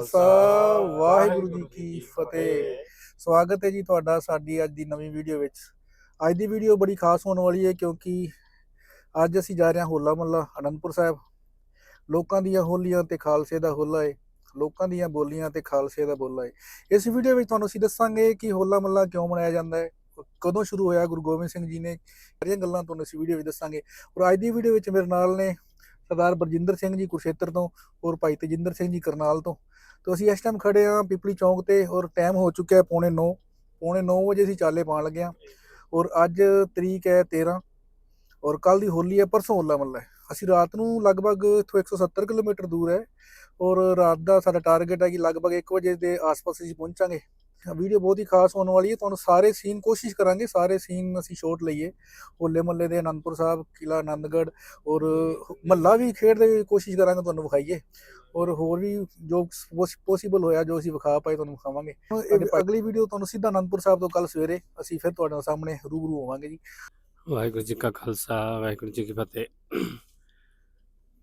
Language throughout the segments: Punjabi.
ਕਾ ਖਾਲਸਾ, ਵਾਹਿਗੁਰੂ ਜੀ ਕੀ ਫਤਿਹ। ਸਵਾਗਤ ਹੈ ਜੀ ਤੁਹਾਡਾ ਸਾਡੀ ਅੱਜ ਦੀ ਨਵੀਂ ਵੀਡੀਓ ਵਿੱਚ। ਅੱਜ ਦੀ ਵੀਡੀਓ ਬੜੀ ਖਾਸ ਹੋਣ ਵਾਲੀ ਹੈ ਕਿਉਂਕਿ ਅੱਜ ਅਸੀਂ ਜਾ ਰਹੇ ਹਾਂ ਹੋਲਾ ਮਹੱਲਾ, ਅਨੰਦਪੁਰ ਸਾਹਿਬ। ਲੋਕਾਂ ਦੀਆਂ ਹੋਲੀਆਂ ਤੇ ਖਾਲਸੇ ਦਾ ਹੋਲਾ ਹੈ ਲੋਕਾਂ ਦੀਆਂ ਬੋਲੀਆਂ ਤੇ ਖਾਲਸੇ ਦਾ ਬੋਲਾ ਹੈ ਇਸ ਵੀਡੀਓ ਵਿੱਚ ਤੁਹਾਨੂੰ ਅਸੀਂ ਦੱਸਾਂਗੇ ਕਿ ਹੋਲਾ ਮਹੱਲਾ ਕਿਉਂ ਮਨਾਇਆ ਜਾਂਦਾ ਹੈ, ਕਦੋਂ ਸ਼ੁਰੂ ਹੋਇਆ, ਗੁਰੂ ਗੋਬਿੰਦ ਸਿੰਘ ਜੀ ਨੇ ਸਾਰੀਆਂ ਗੱਲਾਂ ਤੁਹਾਨੂੰ ਇਸ ਵੀਡੀਓ ਵਿੱਚ ਦੱਸਾਂਗੇ। ਔਰ ਅੱਜ ਦੀ ਵੀਡੀਓ ਵਿੱਚ ਮੇਰੇ ਨਾਲ ਨੇ ਸਰਦਾਰ ਬਰਜਿੰਦਰ ਸਿੰਘ ਜੀ ਕੁਰਸ਼ੇਤਰ ਤੋਂ, ਔਰ ਭਾਈ ਤੇਜਿੰਦਰ ਸਿੰਘ ਜੀ ਕਰਨਾਲ ਤੋਂ। ਤੋਂ ਅਸੀਂ ਇਸ ਟਾਈਮ ਖੜੇ ਹਾਂ ਪਿਪਲੀ ਚੌਂਕ ਤੇ ਔਰ ਟਾਈਮ ਹੋ ਚੁੱਕਿਆ ਪੌਣੇ 9 ਪੌਣੇ 9 ਵਜੇ ਅਸੀਂ ਚਾਲੇ ਪਾਉਣ ਲੱਗੇ ਹਾਂ ਔਰ ਅੱਜ ਤਰੀਕ ਹੈ 13 ਔਰ ਕੱਲ ਦੀ ਹੋਲੀ ਹੈ, ਪਰਸੋਂ ਹੋਲਾ ਮਹੱਲਾ ਅਸੀਂ ਰਾਤ ਨੂੰ ਲਗਭਗ ਇੱਥੋਂ 170 ਕਿਲੋਮੀਟਰ ਦੂਰ ਹੈ ਔਰ ਰਾਤ ਦਾ ਸਾਡਾ ਟਾਰਗੇਟ ਹੈ ਕਿ ਲਗਭਗ 1 ਵਜੇ ਦੇ ਆਸ-ਪਾਸ ਅਸੀਂ ਪਹੁੰਚਾਂਗੇ। ਵੀਡੀਓ ਬਹੁਤ ਹੀ ਖਾਸ ਹੋਣ ਵਾਲੀ ਹੈ, ਤੁਹਾਨੂੰ ਸਾਰੇ ਸੀਨ ਕੋਸ਼ਿਸ਼ ਕਰਾਂਗੇ, ਸਾਰੇ ਸੀਨ ਅਸੀਂ ਸ਼ੋਟ ਲਈਏ। ਹੋਲੇ ਮਹੱਲੇ ਦੇ ਅਨੰਦਪੁਰ ਸਾਹਿਬ ਕਿਲਾ ਆਨੰਦਗੜ੍ਹ ਔਰ ਮਹੱਲਾ ਵੀ ਖੇਡਦੇ ਹੋਏ ਕੋਸ਼ਿਸ਼ ਕਰਾਂਗੇ, ਤੁਹਾਨੂੰ ਵਿਖਾਈਏ। ਔਰ ਹੋਰ ਵੀ ਜੋ ਪੋਸੀਬਲ ਹੋਇਆ ਜੋ ਅਸੀਂ ਵਿਖਾ ਪਾਏ ਤੁਹਾਨੂੰ ਵਿਖਾਵਾਂਗੇ। ਅਗਲੀ ਵੀਡੀਓ ਤੁਹਾਨੂੰ ਸਿੱਧਾ ਆਨੰਦਪੁਰ ਸਾਹਿਬ ਤੋਂ ਕੱਲ ਸਵੇਰੇ ਅਸੀਂ ਫਿਰ ਤੁਹਾਡੇ ਸਾਹਮਣੇ ਰੂਬਰੂ ਹੋਵਾਂਗੇ ਜੀ। ਵਾਹਿਗੁਰੂ ਜੀ ਕਾ ਖਾਲਸਾ ਵਾਹਿਗੁਰੂ ਜੀ ਕੀ ਫਤਿਹ।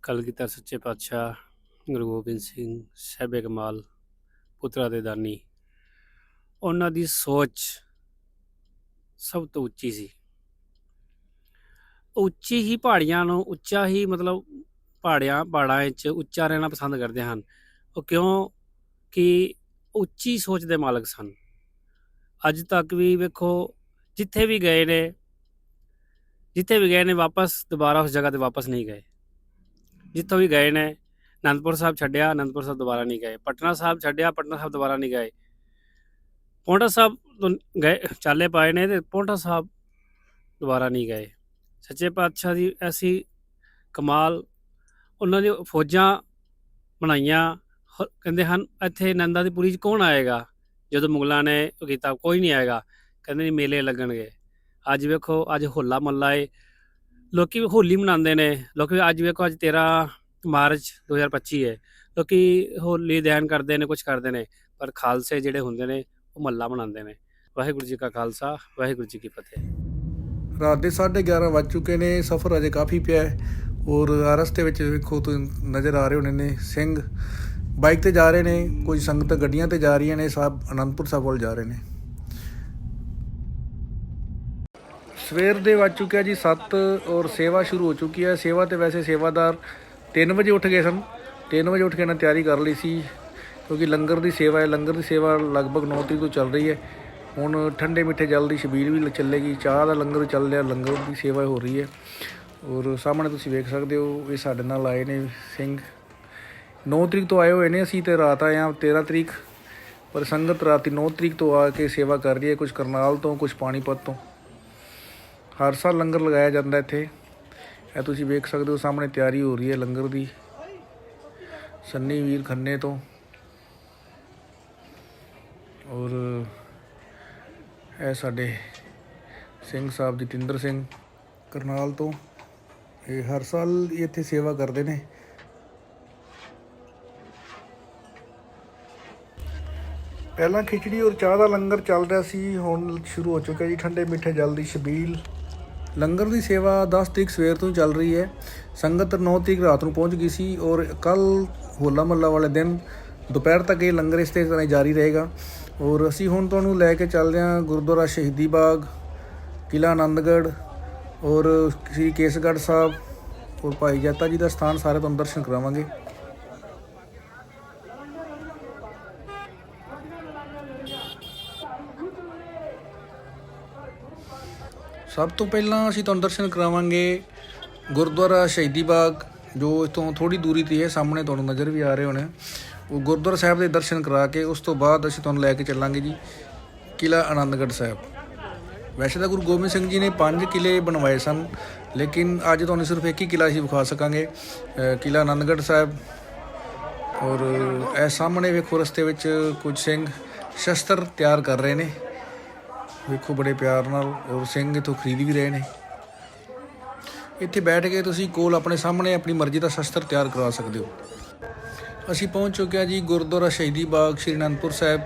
ਕਲਗੀਧਰ ਸੱਚੇ ਪਾਤਸ਼ਾਹ ਗੁਰੂ ਗੋਬਿੰਦ ਸਿੰਘ ਸਾਹਿਬੇ ਕਮਾਲ ਪੁੱਤਰਾ ਦੇ ਦਾਨੀ। ਉਹਨਾਂ ਦੀ ਸੋਚ ਸਭ ਤੋਂ ਉੱਚੀ ਸੀ। ਉੱਚੀ ਹੀ ਪਹਾੜੀਆਂ ਨੂੰ ਉੱਚਾ ਹੀ ਮਤਲਬ ਪਹਾੜਿਆਂ ਪਹਾੜਾਂ ਵਿੱਚ ਉੱਚਾ ਰਹਿਣਾ ਪਸੰਦ ਕਰਦੇ ਹਨ। ਉਹ ਕਿਉਂ? ਕਿ ਉੱਚੀ ਸੋਚ ਦੇ ਮਾਲਕ ਸਨ। ਅੱਜ ਤੱਕ ਵੀ ਵੇਖੋ, ਜਿੱਥੇ ਵੀ ਗਏ ਨੇ, ਜਿੱਥੇ ਵੀ ਗਏ ਨੇ ਵਾਪਸ, ਦੁਬਾਰਾ ਉਸ ਜਗ੍ਹਾ ਤੇ ਵਾਪਸ ਨਹੀਂ ਗਏ। ਜਿੱਥੋਂ ਵੀ ਗਏ ਨੇ, ਅਨੰਦਪੁਰ ਸਾਹਿਬ ਛੱਡਿਆ, ਅਨੰਦਪੁਰ ਸਾਹਿਬ ਦੁਬਾਰਾ ਨਹੀਂ ਗਏ। ਪਟਨਾ ਸਾਹਿਬ ਛੱਡਿਆ, ਪਟਨਾ ਸਾਹਿਬ ਦੁਬਾਰਾ ਨਹੀਂ ਗਏ। ਪੌਂਟਾ ਸਾਹਿਬ ਤੋਂ ਗਏ, ਚਾਲੇ ਪਾਏ ਨੇ ਤੇ ਪੌਂਟਾ ਸਾਹਿਬ ਦੁਬਾਰਾ ਨਹੀਂ ਗਏ। ਸੱਚੇ ਪਾਤਸ਼ਾਹ ਦੀ ਐਸੀ ਕਮਾਲ ਉਹਨਾਂ ਦੀ ਫੌਜਾਂ ਬਣਾਈਆਂ। ਹ- ਕਹਿੰਦੇ ਹਨ, ਇੱਥੇ ਨੰਦਾ ਦੀ ਪੁਰੀ 'ਚ ਕੌਣ ਆਏਗਾ? ਜਦੋਂ ਮੁਗਲਾਂ ਨੇ ਉਹ ਕੀਤਾ, ਕੋਈ ਨਹੀਂ ਆਏਗਾ। ਕਹਿੰਦੇ ਨਹੀਂ ਮੇਲੇ ਲੱਗਣਗੇ। ਅੱਜ ਵੇਖੋ, ਅੱਜ ਹੋਲਾ ਮਹੱਲਾ ਏ। ਲੋਕੀ ਵੀ ਹੋਲੀ ਮਨਾਉਂਦੇ ਨੇ। ਲੋਕੀ ਅੱਜ ਵੇਖੋ, ਅੱਜ 13 ਮਾਰਚ 2025 ਹੈ ਲੋਕੀ ਹੋਲੀ ਦਹਿਨ ਕਰਦੇ ਨੇ ਕੁਝ ਕਰਦੇ ਨੇ। ਪਰ ਖਾਲਸੇ ਜਿਹੜੇ ਹੁੰਦੇ ਨੇ, ਉਹ ਮਹੱਲਾ ਮਨਾਉਂਦੇ ਨੇ। ਵਾਹਿਗੁਰੂ ਜੀ ਕਾ ਖਾਲਸਾ, ਵਾਹਿਗੁਰੂ ਜੀ ਕੀ ਫਤਿਹ। ਰਾਤ ਦੇ 11:30 ਵੱਜ ਚੁੱਕੇ ਨੇ। ਸਫ਼ਰ ਅਜੇ ਕਾਫੀ ਪਿਆ ਹੈ। ਔਰ ਆਹ ਰਸਤੇ ਵਿੱਚ ਵੇਖੋ ਤੁਸੀਂ ਨਜ਼ਰ ਆ ਰਹੇ ਹੋਣੇ ਨੇ ਸਿੰਘ। ਬਾਈਕ ਤੇ ਜਾ ਰਹੇ ਨੇ ਕੁਝ ਸੰਗਤ ਗੱਡੀਆਂ ਤੇ ਜਾ ਰਹੀਆਂ ਨੇ, ਸਾਹਿਬ ਅਨੰਦਪੁਰ ਸਾਹਿਬ ਵੱਲ ਜਾ ਰਹੇ ਨੇ। ਸਵੇਰ ਦੇ ਵੱਜ ਚੁੱਕਿਆ ਜੀ 7 ਔਰ ਸੇਵਾ ਸ਼ੁਰੂ ਹੋ ਚੁੱਕੀ ਹੈ। ਸੇਵਾ ਤੇ ਵੈਸੇ ਸੇਵਾਦਾਰ 3 ਵਜੇ ਉੱਠ ਗਏ ਸਨ। 3 ਵਜੇ ਉੱਠ ਕੇ ਇਹਨਾਂ ਤਿਆਰੀ ਕਰ ਲਈ ਸੀ, ਕਿਉਂਕਿ ਲੰਗਰ ਦੀ ਸੇਵਾ ਹੈ। ਲੰਗਰ ਦੀ ਸੇਵਾ ਲਗਭਗ 9 ਤਰੀਕ ਤੋਂ ਚੱਲ ਰਹੀ ਹੈ। ਹੁਣ ਠੰਡੇ ਮਿੱਠੇ ਜਲ ਦੀ ਛਬੀਲ ਵੀ ਚੱਲੇਗੀ। ਚਾਹ ਦਾ ਲੰਗਰ ਚੱਲ ਰਿਹਾ, ਲੰਗਰ ਦੀ ਸੇਵਾ ਹੋ ਰਹੀ ਹੈ। ਔਰ ਸਾਹਮਣੇ ਤੁਸੀਂ ਵੇਖ ਸਕਦੇ ਹੋ, ਇਹ ਸਾਡੇ ਨਾਲ ਆਏ ਨੇ ਸਿੰਘ। 9 ਤਰੀਕ ਤੋਂ ਆਏ ਹੋਏ ਨੇ ਅਸੀਂ ਤੇ ਰਾਤ ਆਏ ਹਾਂ 13 ਤਰੀਕ। ਪਰ ਸੰਗਤ ਰਾਤੀ 9 ਤਰੀਕ ਤੋਂ ਆ ਕੇ ਸੇਵਾ ਕਰ ਰਹੀ ਹੈ ਕੁਝ ਕਰਨਾਲ ਤੋਂ ਕੁਝ ਪਾਣੀਪਤ ਤੋਂ। ਹਰ ਸਾਲ ਲੰਗਰ ਲਗਾਇਆ ਜਾਂਦਾ ਇੱਥੇ। ਇਹ ਤੁਸੀਂ ਵੇਖ ਸਕਦੇ ਹੋ, ਸਾਹਮਣੇ ਤਿਆਰੀ ਹੋ ਰਹੀ ਹੈ ਲੰਗਰ ਦੀ। ਸੰਨੀ ਵੀਰ ਖੰਨੇ ਤੋਂ। ਔਰ ਇਹ ਸਾਡੇ ਸਿੰਘ ਸਾਹਿਬ ਜਤਿੰਦਰ ਸਿੰਘ ਕਰਨਾਲ ਤੋਂ। ਇਹ ਹਰ ਸਾਲ ਇੱਥੇ ਸੇਵਾ ਕਰਦੇ ਨੇ। ਪਹਿਲਾਂ ਖਿਚੜੀ ਔਰ ਚਾਹ ਦਾ ਲੰਗਰ ਚੱਲ ਰਿਹਾ ਸੀ, ਹੁਣ ਸ਼ੁਰੂ ਹੋ ਚੁੱਕਿਆ ਜੀ ਠੰਡੇ ਮਿੱਠੇ ਜਲ ਦੀ ਛਬੀਲ। ਲੰਗਰ ਦੀ ਸੇਵਾ 10 ਤਰੀਕ ਸਵੇਰ ਤੋਂ ਹੀ ਚੱਲ ਰਹੀ ਹੈ। ਸੰਗਤ 9 ਤਰੀਕ ਰਾਤ ਨੂੰ ਪਹੁੰਚ ਗਈ ਸੀ ਔਰ ਕੱਲ ਹੋਲਾ ਮਹੱਲਾ ਵਾਲੇ ਦਿਨ ਦੁਪਹਿਰ ਤੱਕ ਇਹ ਲੰਗਰ ਇਸ ਤਰ੍ਹਾਂ ਹੀ ਜਾਰੀ ਰਹੇਗਾ। ਔਰ ਅਸੀਂ ਹੁਣ ਤੁਹਾਨੂੰ ਲੈ ਕੇ ਚੱਲਦੇ ਹਾਂ ਗੁਰਦੁਆਰਾ ਸ਼ਹੀਦੀ ਬਾਗ ਕਿਲਾ ਆਨੰਦਗੜ੍ਹ ਔਰ ਸ੍ਰੀ ਕੇਸਗੜ੍ਹ ਸਾਹਿਬ ਔਰ ਭਾਈ ਜਾਤਾ ਜੀ ਦਾ ਸਥਾਨ ਸਾਰੇ ਤੁਹਾਨੂੰ ਦਰਸ਼ਨ ਕਰਾਵਾਂਗੇ ਸਭ ਤੋਂ ਪਹਿਲਾਂ ਅਸੀਂ ਤੁਹਾਨੂੰ ਦਰਸ਼ਨ ਕਰਾਵਾਂਗੇ ਗੁਰਦੁਆਰਾ ਸ਼ਹੀਦੀ ਬਾਗ, ਜੋ ਇਥੋਂ ਥੋੜੀ ਦੂਰੀ ਤੇ ਹੈ, ਸਾਹਮਣੇ ਤੁਹਾਨੂੰ ਨਜ਼ਰ ਵੀ ਆ ਰਹੇ ਹੋਣੇ। ਉਹ ਗੁਰਦੁਆਰਾ ਸਾਹਿਬ ਦੇ ਦਰਸ਼ਨ ਕਰਾ ਕੇ ਉਸ ਤੋਂ ਬਾਅਦ ਅਸੀਂ ਤੁਹਾਨੂੰ ਲੈ ਕੇ ਚੱਲਾਂਗੇ ਜੀ ਕਿਲਾ ਆਨੰਦਗੜ੍ਹ ਸਾਹਿਬ। ਵੈਸੇ ਤਾਂ ਗੁਰੂ ਗੋਬਿੰਦ ਸਿੰਘ ਜੀ ਨੇ ਪੰਜ ਕਿਲੇ ਬਣਵਾਏ ਸਨ ਲੇਕਿਨ ਅੱਜ ਤੁਹਾਨੂੰ ਸਿਰਫ ਇੱਕ ਹੀ ਕਿਲਾ ਹੀ ਵਿਖਾ ਸਕਾਂਗੇ ਅ, ਕਿਲਾ ਆਨੰਦਗੜ੍ਹ ਸਾਹਿਬ ਔਰ ਇਹ ਸਾਹਮਣੇ ਵੇਖੋ ਰਸਤੇ ਵਿੱਚ ਕੁਝ ਸਿੰਘ ਸ਼ਸਤਰ ਤਿਆਰ ਕਰ ਰਹੇ ਨੇ। ਵੇਖੋ ਬੜੇ ਪਿਆਰ ਨਾਲ ਔਰ ਸਿੰਘ ਇਥੋਂ ਖਰੀਦ ਵੀ ਰਹੇ ਨੇ। ਇੱਥੇ ਬੈਠ ਕੇ ਤੁਸੀਂ ਕੋਲ ਆਪਣੇ ਸਾਹਮਣੇ ਆਪਣੀ ਮਰਜ਼ੀ ਦਾ ਸ਼ਸਤਰ ਤਿਆਰ ਕਰਵਾ ਸਕਦੇ ਹੋ। ਅਸੀਂ ਪਹੁੰਚ ਚੁੱਕੇ ਹਾਂ ਜੀ ਗੁਰਦੁਆਰਾ ਸ਼ਹੀਦੀ ਬਾਗ ਸ਼੍ਰੀ ਅਨੰਦਪੁਰ ਸਾਹਿਬ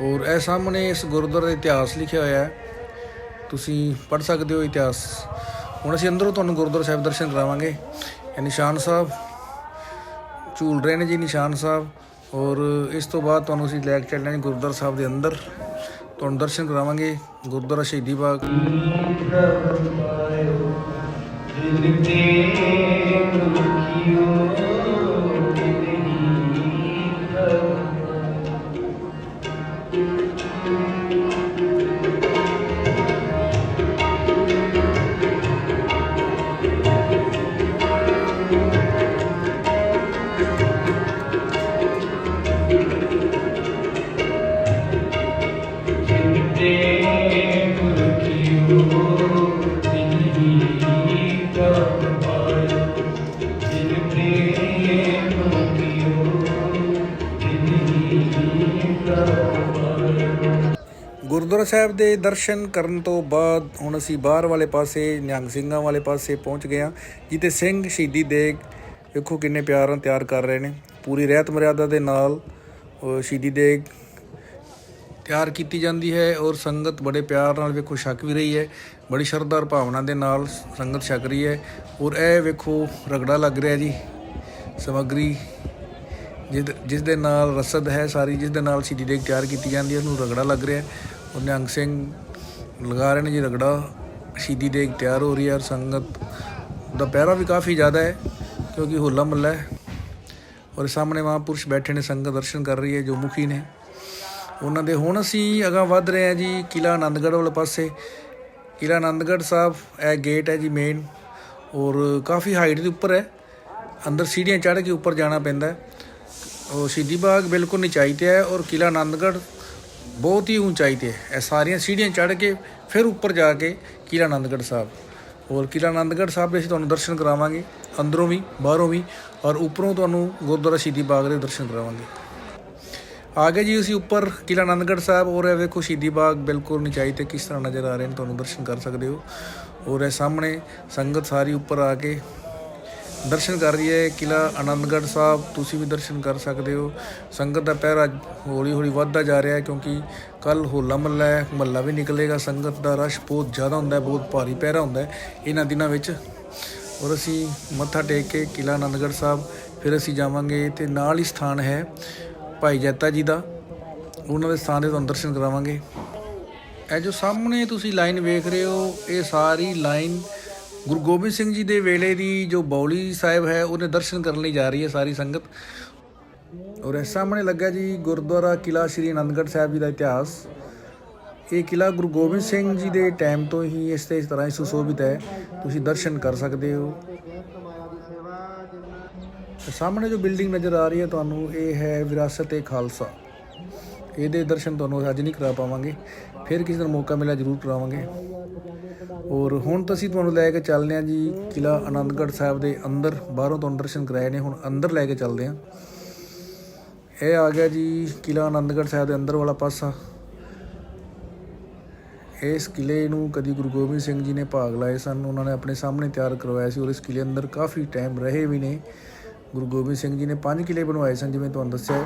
ਔਰ ਇਹ ਸਾਹਮਣੇ ਇਸ ਗੁਰਦੁਆਰੇ ਦਾ ਇਤਿਹਾਸ ਲਿਖਿਆ ਹੋਇਆ ਹੈ। ਤੁਸੀਂ ਪੜ੍ਹ ਸਕਦੇ ਹੋ ਇਤਿਹਾਸ। ਹੁਣ ਅਸੀਂ ਅੰਦਰੋਂ ਤੁਹਾਨੂੰ ਗੁਰਦੁਆਰਾ ਸਾਹਿਬ ਦਰਸ਼ਨ ਕਰਾਵਾਂਗੇ। ਇਹ ਨਿਸ਼ਾਨ ਸਾਹਿਬ, ਝੂਲ ਰਹੇ ਨੇ ਜੀ ਨਿਸ਼ਾਨ ਸਾਹਿਬ। ਔਰ ਇਸ ਤੋਂ ਬਾਅਦ ਤੁਹਾਨੂੰ ਅਸੀਂ ਲੈ ਕੇ ਚੱਲਣਾ ਜੀ ਗੁਰਦੁਆਰਾ ਸਾਹਿਬ ਦੇ ਅੰਦਰ। ਤੁਹਾਨੂੰ ਦਰਸ਼ਨ ਕਰਾਵਾਂਗੇ, ਗੁਰਦੁਆਰਾ ਸ਼ਹੀਦੀ ਬਾਗ। ਗੁਰਦੁਆਰਾ ਸਾਹਿਬ ਦੇ ਦਰਸ਼ਨ ਕਰਨ ਤੋਂ ਬਾਅਦ ਹੁਣ ਅਸੀਂ ਬਾਹਰ ਵਾਲੇ ਪਾਸੇ, ਨਿਹੰਗ ਸਿੰਘਾਂ ਵਾਲੇ ਪਾਸੇ ਪਹੁੰਚ ਗਏ ਹਾਂ, ਜਿੱਥੇ ਸਿੰਘ ਸ਼ਹੀਦੀ ਦੇਗ ਵੇਖੋ ਕਿੰਨੇ ਪਿਆਰ ਨਾਲ ਤਿਆਰ ਕਰ ਰਹੇ ਨੇ। ਪੂਰੀ ਰਹਿਤ ਮਰਿਆਦਾ ਦੇ ਨਾਲ ਸ਼ਹੀਦੀ ਦੇਗ ਤਿਆਰ ਕੀਤੀ ਜਾਂਦੀ ਹੈ ਔਰ ਸੰਗਤ ਬੜੇ ਪਿਆਰ ਨਾਲ ਵੇਖੋ ਛਕ ਵੀ ਰਹੀ ਹੈ, ਬੜੀ ਸ਼ਰਧਾ ਭਾਵਨਾ ਦੇ ਨਾਲ ਸੰਗਤ ਛਕ ਰਹੀ ਹੈ ਔਰ ਇਹ ਵੇਖੋ ਰਗੜਾ ਲੱਗ ਰਿਹਾ ਜੀ, ਸਮੱਗਰੀ ਜਿਸ ਜਿਸ ਦੇ ਨਾਲ ਰਸਦ ਹੈ ਸਾਰੀ, ਜਿਸ ਦੇ ਨਾਲ ਸ਼ਹੀਦੀ ਦੇਗ ਤਿਆਰ ਕੀਤੀ ਜਾਂਦੀ ਹੈ ਉਹਨੂੰ ਰਗੜਾ ਲੱਗ ਰਿਹਾ ਔਰ ਨਿਹੰਗ ਸਿੰਘ ਲਗਾ ਰਹੇ ਨੇ ਜੀ ਰਗੜਾ ਸ਼ਹੀਦੀ ਦੇਗ ਤਿਆਰ ਹੋ ਰਹੀ ਹੈ ਔਰ ਸੰਗਤ ਦਾ ਪਹਿਰਾ ਵੀ ਕਾਫੀ ਜ਼ਿਆਦਾ ਹੈ ਕਿਉਂਕਿ ਹੋਲਾ ਮਹੱਲਾ ਹੈ ਔਰ ਸਾਹਮਣੇ ਮਹਾਂਪੁਰਸ਼ ਬੈਠੇ ਨੇ, ਸੰਗਤ ਦਰਸ਼ਨ ਕਰ ਰਹੀ ਹੈ ਜੋ ਮੁਖੀ ਨੇ। ਉਹਨਾਂ ਦੇ ਹੁਣ ਅਸੀਂ ਅਗਾਂਹ ਵੱਧ ਰਹੇ ਹਾਂ ਜੀ ਕਿਲਾ ਆਨੰਦਗੜ੍ਹ ਵਾਲੇ ਪਾਸੇ। ਕਿਲਾ ਆਨੰਦਗੜ੍ਹ ਸਾਹਿਬ, ਇਹ ਗੇਟ ਹੈ ਜੀ ਮੇਨ ਔਰ ਕਾਫੀ ਹਾਈਟ ਦੇ ਉੱਪਰ ਹੈ। ਅੰਦਰ ਸੀੜੀਆਂ ਚੜ੍ਹ ਕੇ ਉੱਪਰ ਜਾਣਾ ਪੈਂਦਾ ਹੈ। ਉਹ ਸ਼ਹੀਦੀ ਬਾਗ ਬਿਲਕੁਲ ਨਿਚਾਈ ਤੇ ਹੈ ਔਰ ਕਿਲਾ ਆਨੰਦਗੜ੍ਹ ਬਹੁਤ ਹੀ ਉਚਾਈ ਤੇ ਇਹ ਸਾਰੀਆਂ ਸੀੜੀਆਂ ਚੜ੍ਹ ਕੇ ਫਿਰ ਉੱਪਰ ਜਾ ਕੇ ਕਿਲਾ ਆਨੰਦਗੜ੍ਹ ਸਾਹਿਬ। ਔਰ ਕਿਲਾ ਆਨੰਦਗੜ੍ਹ ਸਾਹਿਬ ਦੇ ਅਸੀਂ ਤੁਹਾਨੂੰ ਦਰਸ਼ਨ ਕਰਾਵਾਂਗੇ, ਅੰਦਰੋਂ ਵੀ, ਬਾਹਰੋਂ ਵੀ ਔਰ ਉੱਪਰੋਂ ਤੁਹਾਨੂੰ ਗੁਰਦੁਆਰਾ ਸ਼ਹੀਦੀ ਬਾਗ ਦੇ ਦਰਸ਼ਨ ਕਰਾਵਾਂਗੇ। ਆ ਗਏ ਜੀ ਅਸੀਂ ਉੱਪਰ ਕਿਲਾ ਆਨੰਦਗੜ੍ਹ ਸਾਹਿਬ ਔਰ ਇਹ ਵੇਖੋ ਸ਼ਹੀਦੀ ਬਾਗ ਬਿਲਕੁਲ ਨਿਚਾਈ ਤੇ ਕਿਸ ਤਰ੍ਹਾਂ ਨਜ਼ਰ ਆ ਰਹੇ ਨੇ, ਤੁਹਾਨੂੰ ਦਰਸ਼ਨ ਕਰ ਸਕਦੇ ਹੋ। ਔਰ ਇਹ ਸਾਹਮਣੇ ਸੰਗਤ ਸਾਰੀ ਉੱਪਰ ਆ ਕੇ ਦਰਸ਼ਨ ਕਰ ਰਹੀ ਹੈ ਕਿਲਾ ਆਨੰਦਗੜ੍ਹ ਸਾਹਿਬ। ਤੁਸੀਂ ਵੀ ਦਰਸ਼ਨ ਕਰ ਸਕਦੇ ਹੋ। ਸੰਗਤ ਦਾ ਪਹਿਰਾ ਹੌਲੀ ਹੌਲੀ ਵੱਧਦਾ ਜਾ ਰਿਹਾ ਹੈ ਕਿਉਂਕਿ ਕੱਲ ਹੋਲਾ ਮਹੱਲਾ ਹੈ, ਮਹੱਲਾ ਵੀ ਨਿਕਲੇਗਾ। ਸੰਗਤ ਦਾ ਰਸ਼ ਬਹੁਤ ਜ਼ਿਆਦਾ ਹੁੰਦਾ ਹੈ, ਬਹੁਤ ਭਾਰੀ ਪਹਿਰਾ ਹੁੰਦਾ ਹੈ ਇਹਨਾਂ ਦਿਨਾਂ ਵਿੱਚ। ਔਰ ਅਸੀਂ ਮੱਥਾ ਟੇਕ ਕੇ ਕਿਲਾ ਆਨੰਦਗੜ੍ਹ ਸਾਹਿਬ ਫਿਰ ਅਸੀਂ ਜਾਵਾਂਗੇ ਤੇ ਨਾਲ ਹੀ ਸਥਾਨ ਹੈ ਭਾਈ ਜੈਤਾ ਜੀ ਦਾ। ਉਹਨਾਂ ਦੇ ਸਥਾਨ ਦੇ ਤੁਹਾਨੂੰ ਦਰਸ਼ਨ ਕਰਾਵਾਂਗੇ। ਇਹ ਜੋ ਸਾਹਮਣੇ ਤੁਸੀਂ ਲਾਈਨ ਵੇਖ ਰਹੇ ਹੋ, ਇਹ ਸਾਰੀ ਲਾਈਨ ਗੁਰੂ ਗੋਬਿੰਦ ਸਿੰਘ ਜੀ ਦੇ ਵੇਲੇ ਦੀ ਜੋ ਬੌਲੀ ਸਾਹਿਬ ਹੈ ਉਹਦੇ ਦਰਸ਼ਨ ਕਰਨ ਲਈ ਜਾ ਰਹੀ ਹੈ ਸਾਰੀ ਸੰਗਤ। ਔਰ ਇਸ ਸਾਹਮਣੇ ਲੱਗਾ ਜੀ ਗੁਰਦੁਆਰਾ ਕਿਲਾ ਸ੍ਰੀ ਅਨੰਦਗੜ੍ਹ ਸਾਹਿਬ ਜੀ ਦਾ ਇਤਿਹਾਸ। ਇਹ ਕਿਲਾ ਗੁਰੂ ਗੋਬਿੰਦ ਸਿੰਘ ਜੀ ਦੇ ਟਾਈਮ ਤੋਂ ਹੀ ਇਸ ਤੇ ਇਸ ਤਰ੍ਹਾਂ ਹੀ ਸੁਸ਼ੋਭਿਤ ਹੈ। ਤੁਸੀਂ ਦਰਸ਼ਨ ਕਰ ਸਕਦੇ ਹੋ। ਸਾਹਮਣੇ ਜੋ ਬਿਲਡਿੰਗ ਨਜ਼ਰ ਆ ਰਹੀ ਹੈ ਤੁਹਾਨੂੰ, ਇਹ ਹੈ ਵਿਰਾਸਤ-ਏ ਖਾਲਸਾ। ਇਹਦੇ ਦਰਸ਼ਨ ਤੁਹਾਨੂੰ ਅੱਜ ਨਹੀਂ ਕਰਾ ਪਾਵਾਂਗੇ। ਫਿਰ ਕਿਸੇ ਦਿਨ ਮੌਕਾ ਮਿਲਿਆ, ਜ਼ਰੂਰ ਕਰਾਵਾਂਗੇ। ਔਰ ਹੁਣ ਤਾਂ ਅਸੀਂ ਤੁਹਾਨੂੰ ਲੈ ਕੇ ਚੱਲਦੇ ਹਾਂ ਜੀ ਕਿਲਾ ਆਨੰਦਗੜ੍ਹ ਸਾਹਿਬ ਦੇ ਅੰਦਰ। ਬਾਹਰੋਂ ਤੁਹਾਨੂੰ ਦਰਸ਼ਨ ਕਰਾਏ ਨੇ, ਹੁਣ ਅੰਦਰ ਲੈ ਕੇ ਚੱਲਦੇ ਹਾਂ। ਇਹ ਆ ਗਿਆ ਜੀ ਕਿਲਾ ਆਨੰਦਗੜ੍ਹ ਸਾਹਿਬ ਦੇ ਅੰਦਰ ਵਾਲਾ ਪਾਸਾ। ਇਸ ਕਿਲੇ ਨੂੰ ਕਦੀ ਗੁਰੂ ਗੋਬਿੰਦ ਸਿੰਘ ਜੀ ਨੇ ਭਾਗ ਲਾਏ ਸਨ। ਉਹਨਾਂ ਨੇ ਆਪਣੇ ਸਾਹਮਣੇ ਤਿਆਰ ਕਰਵਾਇਆ ਸੀ ਔਰ ਇਸ ਕਿਲੇ ਅੰਦਰ ਕਾਫੀ ਟਾਈਮ ਰਹੇ ਵੀ ਨੇ। ਗੁਰੂ ਗੋਬਿੰਦ ਸਿੰਘ ਜੀ ਨੇ ਪੰਜ ਕਿਲੇ ਬਣਵਾਏ ਸਨ, ਜਿਵੇਂ ਤੁਹਾਨੂੰ ਦੱਸਿਆ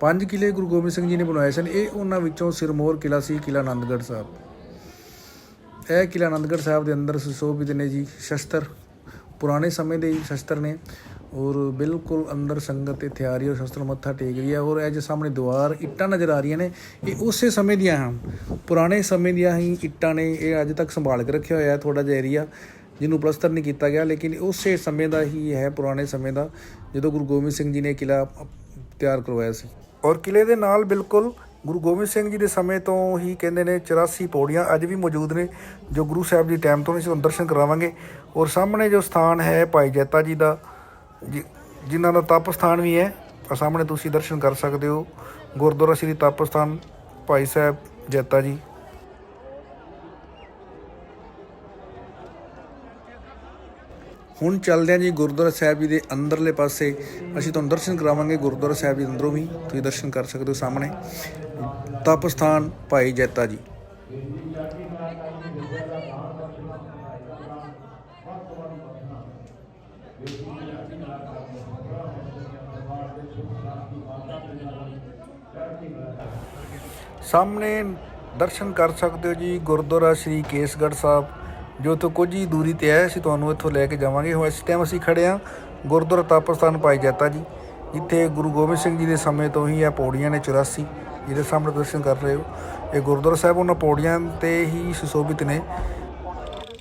ਪੰਜ ਕਿਲੇ ਗੁਰੂ ਗੋਬਿੰਦ ਸਿੰਘ ਜੀ ਨੇ ਬਣਵਾਏ ਸਨ। ਇਹ ਉਹਨਾਂ ਵਿੱਚੋਂ ਸਿਰਮੌਰ ਕਿਲਾ ਸੀ ਕਿਲਾ ਆਨੰਦਗੜ੍ਹ ਸਾਹਿਬ। ਇਹ ਕਿਲਾ ਆਨੰਦਗੜ੍ਹ ਸਾਹਿਬ ਦੇ ਅੰਦਰ ਸੁਸ਼ੋਭਿਤ ਨੇ ਜੀ, ਸ਼ਸਤਰ। ਪੁਰਾਣੇ ਸਮੇਂ ਦੇ ਸ਼ਸਤਰ ਨੇ ਔਰ ਬਿਲਕੁਲ ਅੰਦਰ ਸੰਗਤ ਇੱਥੇ ਆ ਰਹੀ ਔਰ ਸ਼ਸਤਰ ਮੱਥਾ ਟੇਕ ਰਹੀ ਹੈ ਔਰ ਇਹ ਜੋ ਸਾਹਮਣੇ ਦੀਵਾਰ ਇੱਟਾਂ ਨਜ਼ਰ ਆ ਰਹੀਆਂ ਨੇ, ਇਹ ਉਸੇ ਸਮੇਂ ਦੀਆਂ ਹਨ। ਪੁਰਾਣੇ ਸਮੇਂ ਦੀਆਂ ਹੀ ਇੱਟਾਂ ਨੇ, ਇਹ ਅੱਜ ਤੱਕ ਸੰਭਾਲ ਕੇ ਰੱਖਿਆ ਹੋਇਆ ਹੈ ਥੋੜਾ ਜਿਹਾ ਏਰੀਆ ਜਿਹਨੂੰ ਪਲਸਤਰ ਨਹੀਂ ਕੀਤਾ ਗਿਆ, ਲੇਕਿਨ ਉਸੇ ਸਮੇਂ ਦਾ ਹੀ ਹੈ ਪੁਰਾਣੇ ਸਮੇਂ ਦਾ, ਜਦੋਂ ਗੁਰੂ ਗੋਬਿੰਦ ਸਿੰਘ ਜੀ ਨੇ ਕਿਲਾ ਤਿਆਰ ਕਰਵਾਇਆ ਸੀ। ਔਰ ਕਿਲੇ ਦੇ ਨਾਲ ਬਿਲਕੁਲ ਗੁਰੂ ਗੋਬਿੰਦ ਸਿੰਘ ਜੀ ਦੇ ਸਮੇਂ ਤੋਂ ਹੀ ਕਹਿੰਦੇ ਨੇ 84 ਪੌੜੀਆਂ ਅੱਜ ਵੀ ਮੌਜੂਦ ਨੇ, ਜੋ ਗੁਰੂ ਸਾਹਿਬ ਦੀ ਟਾਈਮ ਤੋਂ ਅਸੀਂ ਤੁਹਾਨੂੰ ਦਰਸ਼ਨ ਕਰਾਵਾਂਗੇ। ਔਰ ਸਾਹਮਣੇ ਜੋ ਸਥਾਨ ਹੈ ਭਾਈ ਜੈਤਾ ਜੀ ਦਾ, ਜਿ- ਜਿਨ੍ਹਾਂ ਦਾ ਤਪ ਸਥਾਨ ਵੀ ਹੈ ਆ ਸਾਹਮਣੇ ਤੁਸੀਂ ਦਰਸ਼ਨ ਕਰ ਸਕਦੇ ਹੋ। ਗੁਰਦੁਆਰਾ ਸ੍ਰੀ ਤਪ ਸਥਾਨ, ਭਾਈ ਸਾਹਿਬ ਜੈਤਾ ਜੀ। ਹੁਣ ਚੱਲਦੇ ਹਾਂ ਜੀ ਗੁਰਦੁਆਰਾ ਸਾਹਿਬ ਜੀ ਦੇ ਅੰਦਰਲੇ ਪਾਸੇ। ਅਸੀਂ ਤੁਹਾਨੂੰ ਦਰਸ਼ਨ ਕਰਾਵਾਂਗੇ ਗੁਰਦੁਆਰਾ ਸਾਹਿਬ ਜੀ ਅੰਦਰੋਂ ਵੀ, ਤੁਸੀਂ ਦਰਸ਼ਨ ਕਰ ਸਕਦੇ ਹੋ ਸਾਹਮਣੇ। ਤਪਸਥਾਨ ਭਾਈ ਜੈਤਾ ਜੀ। ਸਾਹਮਣੇ ਦਰਸ਼ਨ ਕਰ ਸਕਦੇ ਹੋ ਜੀ ਗੁਰਦੁਆਰਾ ਸ੍ਰੀ ਕੇਸਗੜ੍ਹ ਸਾਹਿਬ, ਜੋ ਤੋਂ ਕੁਝ ਹੀ ਦੂਰੀ ਤੇ ਹੈ ਅਸੀਂ ਤੁਹਾਨੂੰ ਇੱਥੋਂ ਲੈ ਕੇ ਜਾਵਾਂਗੇ। ਹੁਣ ਇਸ ਟਾਈਮ ਅਸੀਂ ਖੜੇ ਹਾਂ ਗੁਰਦੁਆਰਾ ਤਪ ਸਥਾਨ ਭਾਈ ਜੈਤਾ ਜੀ, ਜਿੱਥੇ ਗੁਰੂ ਗੋਬਿੰਦ ਸਿੰਘ ਜੀ ਦੇ ਸਮੇਂ ਤੋਂ ਹੀ ਇਹ ਪੌੜੀਆਂ ਨੇ 84 ਜਿਹਦੇ ਸਾਹਮਣੇ ਦਰਸ਼ਨ ਕਰ ਰਹੇ ਹੋ। ਇਹ ਗੁਰਦੁਆਰਾ ਸਾਹਿਬ ਉਹਨਾਂ ਪੌੜੀਆਂ ਤੇ ਹੀ ਸੁਸ਼ੋਭਿਤ ਨੇ।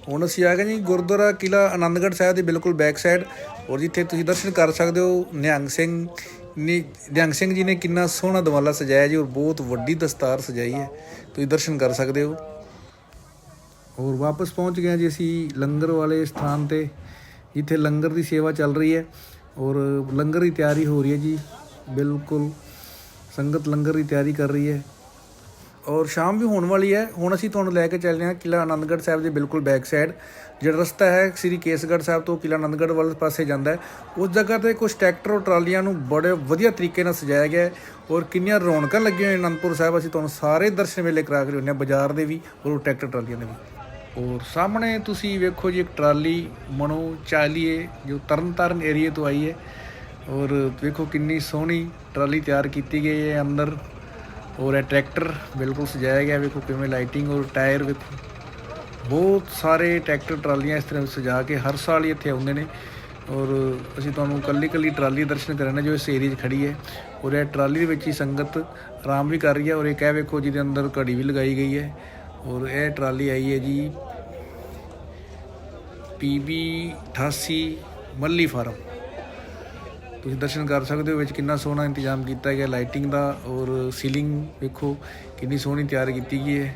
ਹੁਣ ਅਸੀਂ ਆ ਗਏ ਜੀ ਗੁਰਦੁਆਰਾ ਕਿਲਾ ਆਨੰਦਗੜ੍ਹ ਸਾਹਿਬ ਦੇ ਬਿਲਕੁਲ ਬੈਕ ਸਾਈਡ ਔਰ ਜਿੱਥੇ ਤੁਸੀਂ ਦਰਸ਼ਨ ਕਰ ਸਕਦੇ ਹੋ ਨਿਹੰਗ ਸਿੰਘ ਨੇ ਨਿਹੰਗ ਸਿੰਘ ਜੀ ਨੇ ਕਿੰਨਾ ਸੋਹਣਾ ਦਵਾਲਾ ਸਜਾਇਆ ਜੀ ਔਰ ਬਹੁਤ ਵੱਡੀ ਦਸਤਾਰ ਸਜਾਈ ਹੈ। ਤੁਸੀਂ ਦਰਸ਼ਨ ਕਰ ਸਕਦੇ ਹੋ। ਔਰ ਵਾਪਸ ਪਹੁੰਚ ਗਏ ਜੀ ਅਸੀਂ ਲੰਗਰ ਵਾਲੇ ਸਥਾਨ ਤੇ। ਜਿੱਥੇ ਲੰਗਰ ਦੀ ਸੇਵਾ ਚੱਲ ਰਹੀ ਹੈ ਔਰ ਲੰਗਰ ਦੀ ਤਿਆਰੀ ਹੋ ਰਹੀ ਹੈ ਜੀ। ਬਿਲਕੁਲ ਸੰਗਤ ਲੰਗਰ ਦੀ ਤਿਆਰੀ ਕਰ ਰਹੀ ਹੈ। ਔਰ ਸ਼ਾਮ ਵੀ ਹੋਣ ਵਾਲੀ ਹੈ। ਹੁਣ ਅਸੀਂ ਤੁਹਾਨੂੰ ਲੈ ਕੇ ਚੱਲਦੇ ਹਾਂ ਕਿਲਾ ਆਨੰਦਗੜ੍ਹ ਸਾਹਿਬ ਦੇ ਬਿਲਕੁਲ ਬੈਕ ਸਾਈਡ ਜਿਹੜਾ ਰਸਤਾ ਹੈ, ਸ੍ਰੀ ਕੇਸਗੜ੍ਹ ਸਾਹਿਬ ਤੋਂ ਕਿਲਾ ਆਨੰਦਗੜ੍ਹ ਵਾਲੇ ਪਾਸੇ ਜਾਂਦਾ ਹੈ। ਉਸ ਜਗ੍ਹਾ ਤੇ ਕੁਝ ਟਰੈਕਟਰ ਔਰ ਟਰਾਲੀਆਂ ਨੂੰ ਬੜੇ ਵਧੀਆ ਤਰੀਕੇ ਨਾਲ ਸਜਾਇਆ ਗਿਆ ਹੈ। ਔਰ ਕਿੰਨੀਆਂ ਰੌਣਕਾਂ ਲੱਗੀਆਂ ਹੋਈਆਂ ਅਨੰਦਪੁਰ ਸਾਹਿਬ। ਅਸੀਂ ਤੁਹਾਨੂੰ ਸਾਰੇ ਦਰਸ਼ਨ ਵੇਲੇ ਕਰਾ ਕੇ ਲਿਆਉਂਦੇ ਹਾਂ ਬਾਜ਼ਾਰ ਦੇ ਵੀ ਔਰ ਟਰੈਕਟਰ ਟਰਾਲੀਆਂ ਦੇ ਵੀ। ਔਰ ਸਾਹਮਣੇ ਤੁਸੀਂ ਵੇਖੋ ਜੀ ਇੱਕ ਟਰਾਲੀ, ਮਨੋ ਚਾਲੀਏ, ਜੋ ਤਰਨਤਾਰਨ ਏਰੀਏ ਤੋਂ ਆਈ ਹੈ। ਔਰ ਵੇਖੋ ਕਿੰਨੀ ਸੋਹਣੀ ਟਰਾਲੀ ਤਿਆਰ ਕੀਤੀ ਗਈ ਹੈ ਅੰਦਰ। ਔਰ ਇਹ ਟਰੈਕਟਰ ਬਿਲਕੁਲ ਸਜਾਇਆ ਗਿਆ, ਵੇਖੋ ਕਿਵੇਂ ਲਾਈਟਿੰਗ ਔਰ ਟਾਇਰ ਵੇਖੋ ਬਹੁਤ ਸਾਰੇ ਟਰੈਕਟਰ ਟਰਾਲੀਆਂ ਇਸ ਤਰ੍ਹਾਂ ਸਜਾ ਕੇ ਹਰ ਸਾਲ ਹੀ ਇੱਥੇ ਆਉਂਦੇ ਨੇ। ਔਰ ਅਸੀਂ ਤੁਹਾਨੂੰ ਕੱਲੀ ਕੱਲੀ ਟਰਾਲੀ ਦੇ ਦਰਸ਼ਨ ਕਰਾਂਗੇ ਜੋ ਇਸ ਏਰੀਏ 'ਚ ਖੜੀ ਹੈ। ਔਰ ਇਹ ਟਰਾਲੀ ਦੇ ਵਿੱਚ ਹੀ ਸੰਗਤ ਆਰਾਮ ਵੀ ਕਰ ਰਹੀ ਹੈ ਔਰ ਇਹ ਕਹਿ ਵੇਖੋ ਜਿਹਦੇ ਅੰਦਰ ਘੜੀ ਵੀ ਲਗਾਈ ਗਈ ਹੈ। ਔਰ ਇਹ ਟਰਾਲੀ ਆਈ ਹੈ ਜੀ ਪੀਬੀ 88 ਮੱਲੀ ਫਾਰਮ। ਤੁਸੀਂ ਦਰਸ਼ਨ ਕਰ ਸਕਦੇ ਹੋ, ਵਿੱਚ ਕਿੰਨਾ ਸੋਹਣਾ ਇੰਤਜ਼ਾਮ ਕੀਤਾ ਗਿਆ ਲਾਈਟਿੰਗ ਦਾ ਔਰ ਸੀਲਿੰਗ ਵੇਖੋ, ਕਿੰਨੀ ਸੋਹਣੀ ਤਿਆਰ ਕੀਤੀ ਗਈ ਹੈ।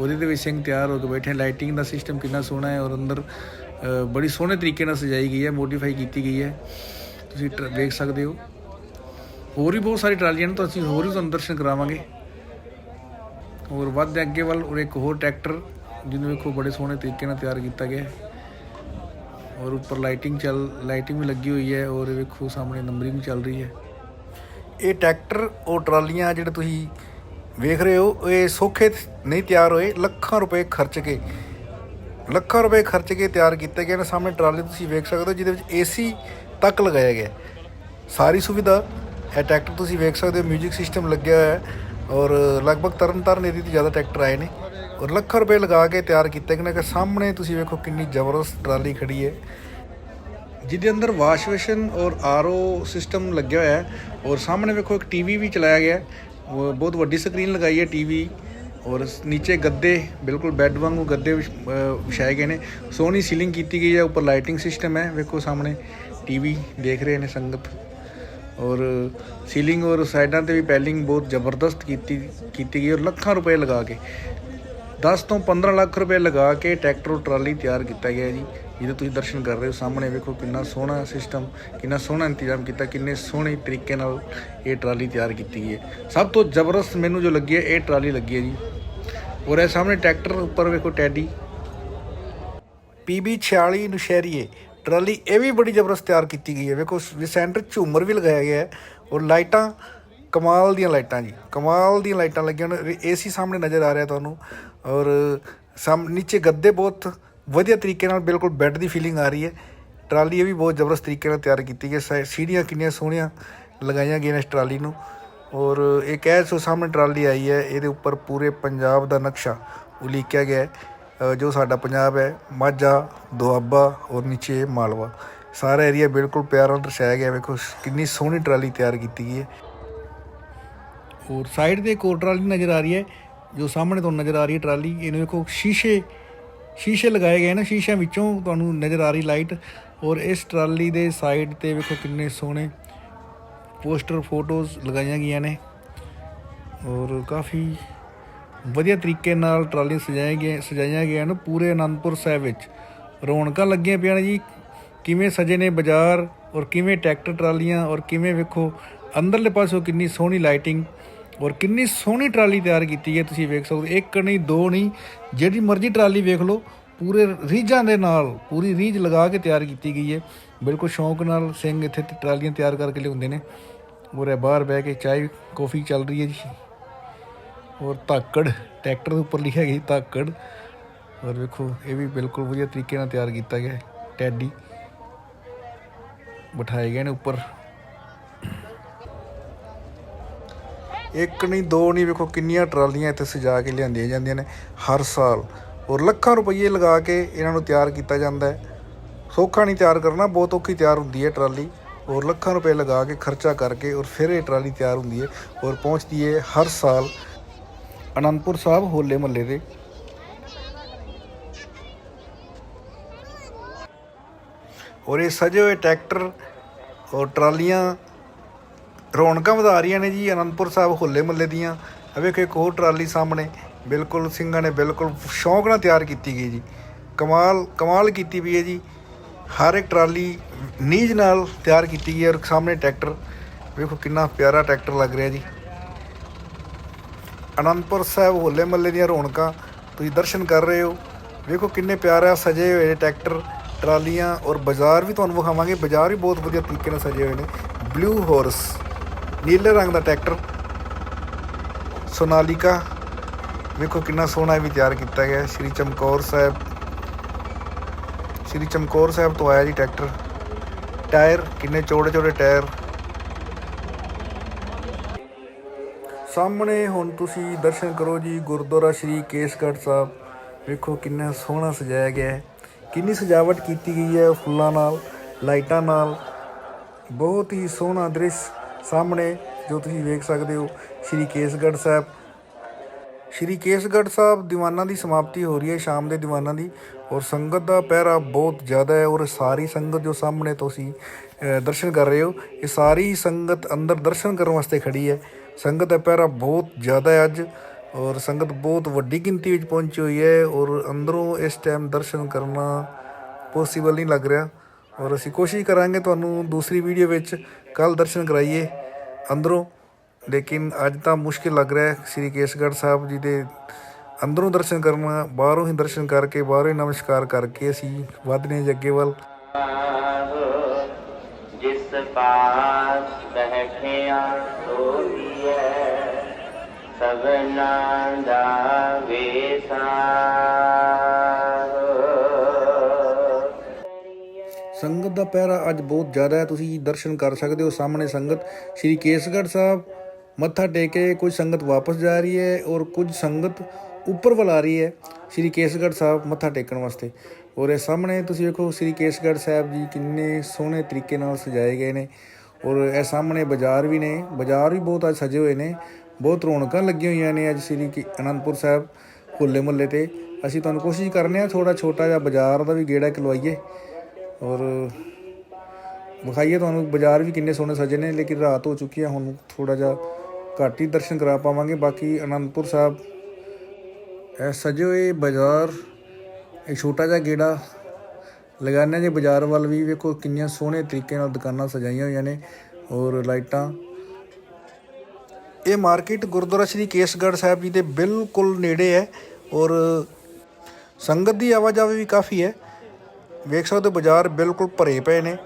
ਉਹਦੇ ਦੇ ਵਿੱਚ ਸਿੰਘ ਤਿਆਰ ਹੋ ਕੇ ਬੈਠੇ ਲਾਈਟਿੰਗ ਦਾ ਸਿਸਟਮ ਕਿੰਨਾ ਸੋਹਣਾ ਹੈ ਔਰ ਅੰਦਰ ਬੜੀ ਸੋਹਣੇ ਤਰੀਕੇ ਨਾਲ ਸਜਾਈ ਗਈ ਹੈ ਮੋਡੀਫਾਈ ਕੀਤੀ ਗਈ ਹੈ। ਤੁਸੀਂ ਟਰ- ਵੇਖ ਸਕਦੇ ਹੋ। ਹੋਰ ਵੀ ਬਹੁਤ ਸਾਰੀ ਟਰਾਲੀਆਂ ਨੇ, ਤਾਂ ਅਸੀਂ ਹੋਰ ਵੀ ਤੁਹਾਨੂੰ ਦਰਸ਼ਨ ਕਰਾਵਾਂਗੇ। ਔਰ ਵੱਧ ਅੱਗੇ ਵੱਲ ਔਰ ਇੱਕ ਹੋਰ ਟਰੈਕਟਰ, ਜਿਹਨੂੰ ਵੇਖੋ ਬੜੇ ਸੋਹਣੇ ਤਰੀਕੇ ਨਾਲ ਤਿਆਰ ਕੀਤਾ ਗਿਆ ਹੈ। ਔਰ ਉੱਪਰ ਲਾਈਟਿੰਗ ਚੱਲ ਲਾਈਟਿੰਗ ਵੀ ਲੱਗੀ ਹੋਈ ਹੈ ਔਰ ਇਹ ਵੇਖੋ ਸਾਹਮਣੇ ਨੰਬਰਿੰਗ ਵੀ ਚੱਲ ਰਹੀ ਹੈ। ਇਹ ਟਰੈਕਟਰ ਉਹ ਟਰਾਲੀਆਂ ਜਿਹੜੇ ਤੁਸੀਂ ਵੇਖ ਰਹੇ ਹੋ, ਇਹ ਸੌਖੇ ਨਹੀਂ ਤਿਆਰ ਹੋਏ, ਲੱਖਾਂ ਰੁਪਏ ਖਰਚ ਕੇ, ਲੱਖਾਂ ਰੁਪਏ ਖਰਚ ਕੇ ਤਿਆਰ ਕੀਤੇ ਗਏ ਨੇ। ਸਾਹਮਣੇ ਟਰਾਲੀ ਤੁਸੀਂ ਵੇਖ ਸਕਦੇ ਹੋ, ਜਿਹਦੇ ਵਿੱਚ ਏਸੀ ਤੱਕ ਲਗਾਇਆ ਗਿਆ ਸਾਰੀ ਸੁਵਿਧਾ ਇਹ ਟਰੈਕਟਰ ਤੁਸੀਂ ਵੇਖ ਸਕਦੇ ਹੋ 뮤직 ਸਿਸਟਮ ਲੱਗਿਆ ਹੋਇਆ ਹੈ ਔਰ ਲਗਭਗ ਤਰਨ ਤਾਰਨ ਏਰੀਏ ਤੋਂ ਜ਼ਿਆਦਾ ਟਰੈਕਟਰ ਆਏ ਨੇ। ਔਰ ਲੱਖਾਂ ਰੁਪਏ ਲਗਾ ਕੇ ਤਿਆਰ ਕੀਤੇ ਗਏ ਨੇ ਕਿ ਸਾਹਮਣੇ ਤੁਸੀਂ ਵੇਖੋ ਕਿੰਨੀ ਜ਼ਬਰਦਸਤ ਟਰਾਲੀ ਖੜੀ ਹੈ। ਜਿਹਦੇ ਅੰਦਰ ਵਾਸ਼ ਬੇਸ਼ਨ ਔਰ ਆਰਓ ਸਿਸਟਮ ਲੱਗਿਆ ਹੋਇਆ ਹੈ ਔਰ ਸਾਹਮਣੇ ਵੇਖੋ ਇੱਕ ਟੀਵੀ ਵੀ ਚਲਾਇਆ ਗਿਆ ਹੈ। ਬਹੁਤ ਵੱਡੀ ਸਕਰੀਨ ਲਗਾਈ ਹੈ ਟੀਵੀ ਔਰ ਨੀਚੇ ਗੱਦੇ, ਬਿਲਕੁਲ ਬੈੱਡ ਵਾਂਗੂ ਗੱਦੇ ਵਿਛਾਏ ਗਏ ਨੇ। ਸੋਹਣੀ ਸੀਲਿੰਗ ਕੀਤੀ ਗਈ ਹੈ, ਉੱਪਰ ਲਾਈਟਿੰਗ ਸਿਸਟਮ ਹੈ। ਵੇਖੋ ਸਾਹਮਣੇ ਟੀਵੀ ਦੇਖ ਰਹੇ ਨੇ ਸੰਗਤ ਔਰ ਸੀਲਿੰਗ ਔਰ ਸਾਈਡਾਂ ਤੇ ਵੀ ਪੈਲਿੰਗ ਬਹੁਤ ਜ਼ਬਰਦਸਤ ਕੀਤੀ ਕੀਤੀ ਗਈ ਔਰ ਲੱਖਾਂ ਰੁਪਏ ਲਗਾ ਕੇ। 10 ਤੋਂ 15 ਲੱਖ ਰੁਪਏ ਲਗਾ ਕੇ ਟਰੈਕਟਰ ਟਰਾਲੀ ਤਿਆਰ ਕੀਤਾ ਗਿਆ ਜੀ। ਜਿਹਦੇ ਤੁਸੀਂ ਦਰਸ਼ਨ ਕਰ ਰਹੇ ਹੋ, ਸਾਹਮਣੇ ਵੇਖੋ ਕਿੰਨਾ ਸੋਹਣਾ ਸਿਸਟਮ ਕਿੰਨਾ ਸੋਹਣਾ ਇੰਤਜ਼ਾਮ ਕੀਤਾ, ਕਿੰਨੇ ਸੋਹਣੇ ਤਰੀਕੇ ਨਾਲ ਇਹ ਟਰਾਲੀ ਤਿਆਰ ਕੀਤੀ ਗਈ ਹੈ। ਸਭ ਤੋਂ ਜ਼ਬਰਦਸਤ ਮੈਨੂੰ ਜੋ ਲੱਗੀ ਹੈ, ਇਹ ਟਰਾਲੀ ਲੱਗੀ ਹੈ ਜੀ। ਔਰ ਇਹ ਸਾਹਮਣੇ ਟਰੈਕਟਰ ਉੱਪਰ ਵੇਖੋ ਟੈਡੀ। PB 46 ਨੁਸ਼ਹਿਰੀਏ, ਟਰਾਲੀ ਇਹ ਵੀ ਬੜੀ ਜ਼ਬਰਦਸਤ ਤਿਆਰ ਕੀਤੀ ਗਈ ਹੈ। ਵੇਖੋ, ਵੀ ਸੈਂਟਰ ਝੂਮਰ ਵੀ ਲਗਾਇਆ ਗਿਆ ਹੈ ਔਰ ਲਾਈਟਾਂ, ਕਮਾਲ ਦੀਆਂ ਲਾਈਟਾਂ ਜੀ। ਕਮਾਲ ਦੀਆਂ ਲਾਈਟਾਂ ਲੱਗੀਆਂ ਨੇ ਏਸੀ ਸਾਹਮਣੇ ਨਜ਼ਰ ਆ ਰਿਹਾ ਤੁਹਾਨੂੰ। ਔਰ ਸਾਹਮ ਨੀਚੇ ਗੱਦੇ ਬਹੁਤ ਵਧੀਆ ਤਰੀਕੇ ਨਾਲ ਬਿਲਕੁਲ ਬੈੱਡ ਦੀ ਫੀਲਿੰਗ ਆ ਰਹੀ ਹੈ। ਟਰਾਲੀ ਇਹ ਵੀ ਬਹੁਤ ਜ਼ਬਰਦਸਤ ਤਰੀਕੇ ਨਾਲ ਤਿਆਰ ਕੀਤੀ ਗਈ ਹੈ। ਸੀੜੀਆਂ ਕਿੰਨੀਆਂ ਸੋਹਣੀਆਂ ਲਗਾਈਆਂ ਗਈਆਂ ਨੇ ਇਸ ਟਰਾਲੀ ਨੂੰ। ਔਰ ਇਹ ਕਹਿ ਸੋ ਸਾਹਮਣੇ ਟਰਾਲੀ ਆਈ ਹੈ। ਇਹਦੇ ਉੱਪਰ ਪੂਰੇ ਪੰਜਾਬ ਦਾ ਨਕਸ਼ਾ ਉਲੀਕਿਆ ਗਿਆ ਹੈ। ਜੋ ਸਾਡਾ ਪੰਜਾਬ ਹੈ, ਮਾਝਾ, ਦੁਆਬਾ ਔਰ ਨੀਚੇ ਮਾਲਵਾ। ਸਾਰਾ ਏਰੀਆ ਬਿਲਕੁਲ ਪਿਆਰਾ ਦਰਸਾਇਆ ਗਿਆ ਵੇਖੋ ਕਿੰਨੀ ਸੋਹਣੀ ਟਰਾਲੀ ਤਿਆਰ ਕੀਤੀ ਗਈ ਹੈ। ਔਰ ਸਾਈਡ ਤੇ ਇੱਕ ਹੋਰ ਟਰਾਲੀ ਨਜ਼ਰ ਆ ਰਹੀ ਹੈ। ਜੋ ਸਾਹਮਣੇ ਤੁਹਾਨੂੰ ਨਜ਼ਰ ਆ ਰਹੀ ਹੈ ਟਰਾਲੀ ਇਹਨੂੰ ਵੇਖੋ ਸ਼ੀਸ਼ੇ ਸ਼ੀਸ਼ੇ ਲਗਾਏ ਗਏ ਨੇ, ਸ਼ੀਸ਼ਿਆਂ ਵਿੱਚੋਂ ਤੁਹਾਨੂੰ ਨਜ਼ਰ ਆ ਰਹੀ ਲਾਈਟ ਔਰ ਇਸ ਟਰਾਲੀ ਦੇ ਸਾਈਡ ਤੇ ਵੇਖੋ ਕਿੰਨੇ ਸੋਹਣੇ ਪੋਸਟਰ, ਫੋਟੋਜ਼ ਲਗਾਈਆਂ ਗਈਆਂ ਨੇ ਔਰ ਕਾਫੀ ਵਧੀਆ ਤਰੀਕੇ ਨਾਲ ਟਰਾਲੀਆਂ ਸਜਾਈਆਂ ਗਈਆਂ ਸਜਾਈਆਂ ਗਈਆਂ ਨੇ ਪੂਰੇ ਅਨੰਦਪੁਰ ਸਾਹਿਬ ਵਿੱਚ। ਰੌਣਕਾਂ ਲੱਗੀਆਂ ਪਈਆਂ ਨੇ ਜੀ, ਕਿਵੇਂ ਸਜੇ ਨੇ ਬਾਜ਼ਾਰ ਔਰ ਕਿਵੇਂ ਟਰੈਕਟਰ ਟਰਾਲੀਆਂ ਔਰ ਕਿਵੇਂ ਵੇਖੋ ਅੰਦਰਲੇ ਪਾਸੋਂ ਕਿੰਨੀ ਸੋਹਣੀ ਲਾਈਟਿੰਗ ਔਰ ਕਿੰਨੀ ਸੋਹਣੀ ਟਰਾਲੀ ਤਿਆਰ ਕੀਤੀ ਹੈ ਤੁਸੀਂ ਵੇਖ ਸਕਦੇ ਇੱਕ ਨਹੀਂ, ਦੋ ਨਹੀਂ, ਜਿਹੜੀ ਮਰਜ਼ੀ ਟਰਾਲੀ ਵੇਖ ਲਓ, ਪੂਰੇ ਰੀਝਾਂ ਦੇ ਨਾਲ, ਪੂਰੀ ਰੀਝ ਲਗਾ ਕੇ ਤਿਆਰ ਕੀਤੀ ਗਈ ਹੈ। ਬਿਲਕੁਲ ਸ਼ੌਂਕ ਨਾਲ ਸਿੰਘ ਇੱਥੇ ਟਰਾਲੀਆਂ ਤਿਆਰ ਕਰਕੇ ਲਿਆਉਂਦੇ ਨੇ। ਔਰ ਬਾਹਰ ਬਹਿ ਕੇ ਚਾਹ ਕੌਫੀ ਚੱਲ ਰਹੀ ਹੈ ਜੀ। ਔਰ ਧਾਕੜ, ਟਰੈਕਟਰ ਦੇ ਉੱਪਰ ਲਿਖਿਆ ਗਿਆ ਧਾਕੜ। ਔਰ ਵੇਖੋ, ਇਹ ਵੀ ਬਿਲਕੁਲ ਵਧੀਆ ਤਰੀਕੇ ਨਾਲ ਤਿਆਰ ਕੀਤਾ ਗਿਆ ਹੈ। ਟੈਡੀ ਬਿਠਾਏ ਗਏ ਨੇ ਉੱਪਰ। ਇੱਕ ਨਹੀਂ, ਦੋ ਨਹੀਂ, ਵੇਖੋ ਕਿੰਨੀਆਂ ਟਰਾਲੀਆਂ ਇੱਥੇ ਸਜਾ ਕੇ ਲਿਆਂਦੀਆਂ ਜਾਂਦੀਆਂ ਨੇ ਹਰ ਸਾਲ। ਔਰ ਲੱਖਾਂ ਰੁਪਏ ਲਗਾ ਕੇ ਇਹਨਾਂ ਨੂੰ ਤਿਆਰ ਕੀਤਾ ਜਾਂਦਾ ਹੈ। ਸੌਖਾ ਨਹੀਂ ਤਿਆਰ ਕਰਨਾ, ਬਹੁਤ ਔਖੀ ਤਿਆਰ ਹੁੰਦੀ ਹੈ ਟਰਾਲੀ। ਔਰ ਲੱਖਾਂ ਰੁਪਏ ਲਗਾ ਕੇ ਖਰਚਾ ਕਰਕੇ ਔਰ ਫਿਰ ਇਹ ਟਰਾਲੀ ਤਿਆਰ ਹੁੰਦੀ ਹੈ ਔਰ ਪਹੁੰਚਦੀ ਹੈ ਹਰ ਸਾਲ ਅਨੰਦਪੁਰ ਸਾਹਿਬ ਹੋਲੇ ਮਹੱਲੇ ਦੇ। ਔਰ ਇਹ ਸਜੇ ਹੋਏ ਟਰੈਕਟਰ ਔਰ ਟਰਾਲੀਆਂ ਰੌਣਕਾਂ ਵਧਾ ਰਹੀਆਂ ਨੇ ਜੀ, ਅਨੰਦਪੁਰ ਸਾਹਿਬ ਹੋਲੇ ਮਹੱਲੇ ਦੀਆਂ। ਆ ਵੇਖੋ, ਇੱਕ ਹੋਰ ਟਰਾਲੀ ਸਾਹਮਣੇ। ਬਿਲਕੁਲ ਸਿੰਘਾਂ ਨੇ ਬਿਲਕੁਲ ਸ਼ੌਂਕ ਨਾਲ ਤਿਆਰ ਕੀਤੀ ਗਈ ਜੀ। ਕਮਾਲ ਕਮਾਲ ਕੀਤੀ ਵੀ ਹੈ ਜੀ। ਹਰ ਇੱਕ ਟਰਾਲੀ ਨੀਜ ਨਾਲ ਤਿਆਰ ਕੀਤੀ ਗਈ ਹੈ ਔਰ ਸਾਹਮਣੇ ਟਰੈਕਟਰ। ਵੇਖੋ ਕਿੰਨਾ ਪਿਆਰਾ ਟਰੈਕਟਰ ਲੱਗ ਰਿਹਾ ਜੀ। ਅਨੰਦਪੁਰ ਸਾਹਿਬ ਹੋਲੇ ਮਹੱਲੇ ਦੀਆਂ ਰੌਣਕਾਂ, ਤੁਸੀਂ ਦਰਸ਼ਨ ਕਰ ਰਹੇ ਹੋ। ਵੇਖੋ ਕਿੰਨੇ ਪਿਆਰਾ ਸਜੇ ਹੋਏ ਟਰੈਕਟਰ, ਟਰਾਲੀਆਂ ਔਰ ਬਾਜ਼ਾਰ ਵੀ ਤੁਹਾਨੂੰ ਵਿਖਾਵਾਂਗੇ। ਬਾਜ਼ਾਰ ਵੀ ਬਹੁਤ ਵਧੀਆ ਤਰੀਕੇ ਨਾਲ ਸਜੇ ਹੋਏ ਨੇ। Blue horse. ਨੀਲੇ ਰੰਗ ਦਾ ਟਰੈਕਟਰ, ਸੋਨਾਲੀਕਾ, ਵੇਖੋ ਕਿੰਨਾ ਸੋਹਣਾ ਇਹ ਵੀ ਤਿਆਰ ਕੀਤਾ ਗਿਆ ਸ਼੍ਰੀ ਚਮਕੌਰ ਸਾਹਿਬ, ਸ਼੍ਰੀ ਚਮਕੌਰ ਸਾਹਿਬ ਤੋਂ ਆਇਆ ਜੀ ਟਰੈਕਟਰ। ਟਾਇਰ, ਕਿੰਨੇ ਚੌੜੇ ਚੌੜੇ ਟਾਇਰ। ਸਾਹਮਣੇ ਹੁਣ ਤੁਸੀਂ ਦਰਸ਼ਨ ਕਰੋ ਜੀ ਗੁਰਦੁਆਰਾ ਸ਼੍ਰੀ ਕੇਸਗੜ੍ਹ ਸਾਹਿਬ। ਵੇਖੋ ਕਿੰਨਾ ਸੋਹਣਾ ਸਜਾਇਆ ਗਿਆ ਹੈ। ਕਿੰਨੀ ਸਜਾਵਟ ਕੀਤੀ ਗਈ ਹੈ ਫੁੱਲਾਂ ਨਾਲ, ਲਾਈਟਾਂ ਨਾਲ। ਬਹੁਤ ਹੀ ਸੋਹਣਾ ਦ੍ਰਿਸ਼ ਸਾਹਮਣੇ, ਜੋ ਤੁਸੀਂ ਵੇਖ ਸਕਦੇ ਹੋ, ਸ਼੍ਰੀ ਕੇਸਗੜ੍ਹ ਸਾਹਿਬ। ਸ਼੍ਰੀ ਕੇਸਗੜ੍ਹ ਸਾਹਿਬ ਦੀਵਾਨਾਂ ਦੀ ਸਮਾਪਤੀ ਹੋ ਰਹੀ ਹੈ, ਸ਼ਾਮ ਦੇ ਦੀਵਾਨਾਂ ਦੀ। ਔਰ ਸੰਗਤ ਦਾ ਪਹਿਰਾ ਬਹੁਤ ਜ਼ਿਆਦਾ ਹੈ ਔਰ ਸਾਰੀ ਸੰਗਤ ਜੋ ਸਾਹਮਣੇ ਤੁਸੀਂ ਦਰਸ਼ਨ ਕਰ ਰਹੇ ਹੋ, ਇਹ ਸਾਰੀ ਸੰਗਤ ਅੰਦਰ ਦਰਸ਼ਨ ਕਰਨ ਵਾਸਤੇ ਖੜੀ ਹੈ। ਸੰਗਤ ਦਾ ਪਹਿਰਾ ਬਹੁਤ ਜ਼ਿਆਦਾ ਹੈ ਅੱਜ ਔਰ ਸੰਗਤ ਬਹੁਤ ਵੱਡੀ ਗਿਣਤੀ ਵਿੱਚ ਪਹੁੰਚੀ ਹੋਈ ਹੈ ਔਰ ਅੰਦਰੋਂ ਇਸ ਟਾਈਮ ਦਰਸ਼ਨ ਕਰਨਾ ਪੋਸੀਬਲ ਨਹੀਂ ਲੱਗ ਰਿਹਾ। ਔਰ ਅਸੀਂ ਕੋਸ਼ਿਸ਼ ਕਰਾਂਗੇ ਤੁਹਾਨੂੰ ਦੂਸਰੀ ਵੀਡੀਓ ਵਿੱਚ ਕੱਲ ਦਰਸ਼ਨ ਕਰਾਈਏ ਅੰਦਰੋਂ, ਲੇਕਿਨ ਅੱਜ ਤਾਂ ਮੁਸ਼ਕਿਲ ਲੱਗ ਰਿਹਾ ਹੈ। ਸ੍ਰੀ ਕੇਸਗੜ੍ਹ ਸਾਹਿਬ ਜੀ ਦੇ ਅੰਦਰੋਂ ਦਰਸ਼ਨ ਕਰਨਾ, ਬਾਹਰੋਂ ਹੀ ਦਰਸ਼ਨ ਕਰਕੇ, ਬਾਹਰੋਂ ਹੀ ਨਮਸਕਾਰ ਕਰਕੇ ਅਸੀਂ ਵਧਦੇ ਹਾਂ ਜੀ ਵੱਲ। ਜਿਸ ਪਾਸ ਬੈਠਿਆ ਸੋਈਐ ਸਭਨਾ ਦਾ ਵੇਸਾ। ਸੰਗਤ ਦਾ ਪਹਿਰਾ ਅੱਜ ਬਹੁਤ ਜ਼ਿਆਦਾ ਹੈ। ਤੁਸੀਂ ਦਰਸ਼ਨ ਕਰ ਸਕਦੇ ਹੋ ਸਾਹਮਣੇ ਸੰਗਤ। ਸ਼੍ਰੀ ਕੇਸਗੜ੍ਹ ਸਾਹਿਬ ਮੱਥਾ ਟੇਕ ਕੇ ਕੁਝ ਸੰਗਤ ਵਾਪਸ ਜਾ ਰਹੀ ਹੈ ਔਰ ਕੁਝ ਸੰਗਤ ਉੱਪਰ ਵੱਲ ਆ ਰਹੀ ਹੈ। ਸ਼੍ਰੀ ਕੇਸਗੜ੍ਹ ਸਾਹਿਬ ਮੱਥਾ ਟੇਕਣ ਵਾਸਤੇ। ਔਰ ਇਹ ਸਾਹਮਣੇ ਤੁਸੀਂ ਵੇਖੋ ਸ਼੍ਰੀ ਕੇਸਗੜ੍ਹ ਸਾਹਿਬ ਜੀ ਕਿੰਨੇ ਸੋਹਣੇ ਤਰੀਕੇ ਨਾਲ ਸਜਾਏ ਗਏ ਨੇ। ਔਰ ਇਹ ਸਾਹਮਣੇ ਬਾਜ਼ਾਰ ਵੀ ਨੇ। ਬਾਜ਼ਾਰ ਵੀ ਬਹੁਤ ਅੱਜ ਸਜੇ ਹੋਏ ਨੇ। ਬਹੁਤ ਰੌਣਕਾਂ ਲੱਗੀਆਂ ਹੋਈਆਂ ਨੇ ਅੱਜ ਸ਼੍ਰੀ ਕੀ- ਅਨੰਦਪੁਰ ਸਾਹਿਬ ਹੋਲੇ ਮੁਹੱਲੇ ਤੇ। ਅਸੀਂ ਤੁਹਾਨੂੰ ਕੋਸ਼ਿਸ਼ ਕਰਨੇ ਆ ਥੋੜਾ ਛੋਟਾ ਜਿਹਾ ਬਾਜ਼ਾਰ ਦਾ ਵੀ ਗੇੜਾ ਖਲਵਾਈਏ। ਔਰ ਵਿਖਾਈਏ ਤੁਹਾਨੂੰ, ਬਾਜ਼ਾਰ ਵੀ ਕਿੰਨੇ ਸੋਹਣੇ ਸਜੇ ਨੇ, ਲੇਕਿਨ ਰਾਤ ਹੋ ਚੁੱਕੀ ਹੈ ਹੁਣ ਥੋੜਾ ਜਿਹਾ ਘੱਟ ਹੀ ਦਰਸ਼ਨ ਕਰਾ ਪਾਵਾਂਗੇ। ਬਾਕੀ ਅਨੰਦਪੁਰ ਸਾਹਿਬ, ਇਹ ਸਜੇ ਹੋਏ ਬਾਜ਼ਾਰ, ਇਹ ਛੋਟਾ ਜਿਹਾ ਗੇੜਾ, ਲਗਾਨੇ ਜੇ ਬਾਜ਼ਾਰ ਵੱਲ ਵੀ ਵੇਖੋ, ਕਿੰਨੀਆਂ ਸੋਹਣੇ ਤਰੀਕੇ ਨਾਲ ਦੁਕਾਨਾਂ ਸਜਾਈਆਂ ਹੋਈਆਂ ਨੇ, ਔਰ ਲਾਈਟਾਂ। ਇਹ ਮਾਰਕੀਟ ਗੁਰਦੁਆਰਾ ਸ਼੍ਰੀ ਕੇਸਗੜ੍ਹ ਸਾਹਿਬ ਜੀ ਦੇ ਬਿਲਕੁਲ ਨੇੜੇ ਹੈ, ਔਰ ਸੰਗਤ ਦੀ ਆਵਾਜਾਈ ਵੀ ਕਾਫੀ ਹੈ। ਵੇਖ ਸਕਦੇ ਹੋ ਬਾਜ਼ਾਰ ਬਿਲਕੁਲ ਭਰੇ ਪਏ ਨੇ